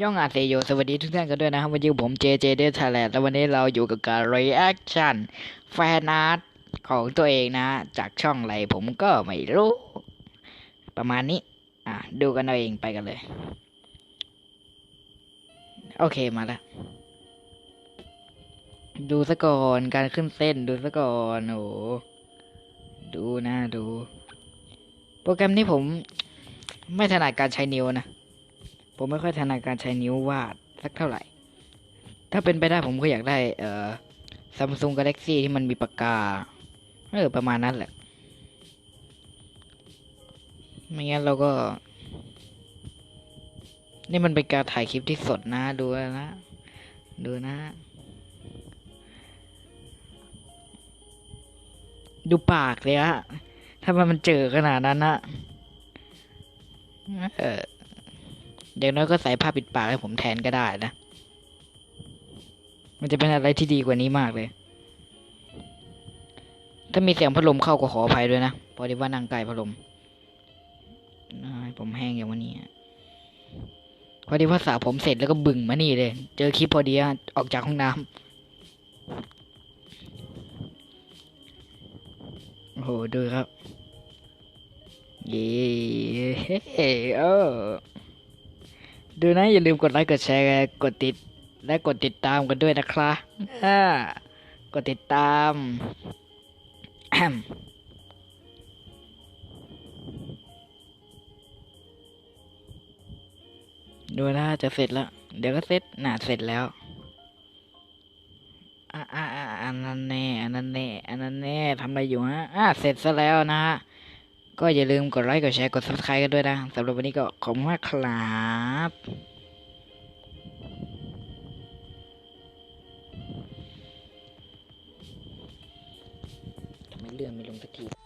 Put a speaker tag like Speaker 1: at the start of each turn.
Speaker 1: ย่องอาเซโยสวัสดีทุกท่านกันด้วยนะครับวันนี้ผมเจเจเดทแลนด์แล้ววันนี้เราอยู่กับการ reaction แฟนอาร์ตของตัวเองนะ จากช่องอะไรผมก็ไม่รู้ ประมาณนี้ อะ ดูกันเอาเองไปกันเลย โอเคมาแล้ว ดูซะก่อนการขึ้นเส้นดูซะก่อนโอ้โหดูนะดู โปรแกรมนี้ผมไม่ถนัดการใช้นิ้วนะ ผมไม่ค่อยถนัดการใช้นิ้ววาดสักเท่าไหร่ ถ้าเป็นไปได้ผมก็อยากได้ เอ่อซัมซุงกาแล็กซี่ที่มันมีปากกา เออ ประมาณนั้นแหละ ไม่งั้นเราก็ นี่มันเป็นการถ่ายคลิปที่สดนะ ดูนะ ดูนะ ดูปากเลยฮะถ้ามันเจอขนาดนั้นนะเออ เดี๋ยวน้อยก็ใส่ผ้าปิดปากให้ผมแทนก็ได้นะ มันจะเป็นอะไรที่ดีกว่านี้มากเลย ถ้ามีเสียงพัดลมเข้าก็ขออภัยด้วยนะพอดีว่านั่งใกล้พัดลมอ้ายผมแห้งอย่างวันนี้พอดีว่าสระผมเสร็จแล้วก็บึ่งมานี่เลย เจอคลิปพอดีอะออกจากห้องน้ำโอ้โหดูครับ เย้เออ ดูนะอย่าลืมกดไลค์กดแชร์กดติด และกดติดตามกันด้วยนะครับอ่ากดติดตามดูนะจะเสร็จแล้ว เดี๋ยวก็เสร็จน่าเสร็จแล้วอ่าอ่าอ่าอันนั้นแน่อันนั้นแน่อันนั้นแน่ทำอะไรอยู่ฮะอ่าเสร็จซะแล้วนะฮะ ก็อย่าลืมกดไลค์ กดแชร์ กด subscribe กันด้วยนะสำหรับวันนี้ก็ขอบคุณมากครับทำไมเลื่อนไม่ลงสักที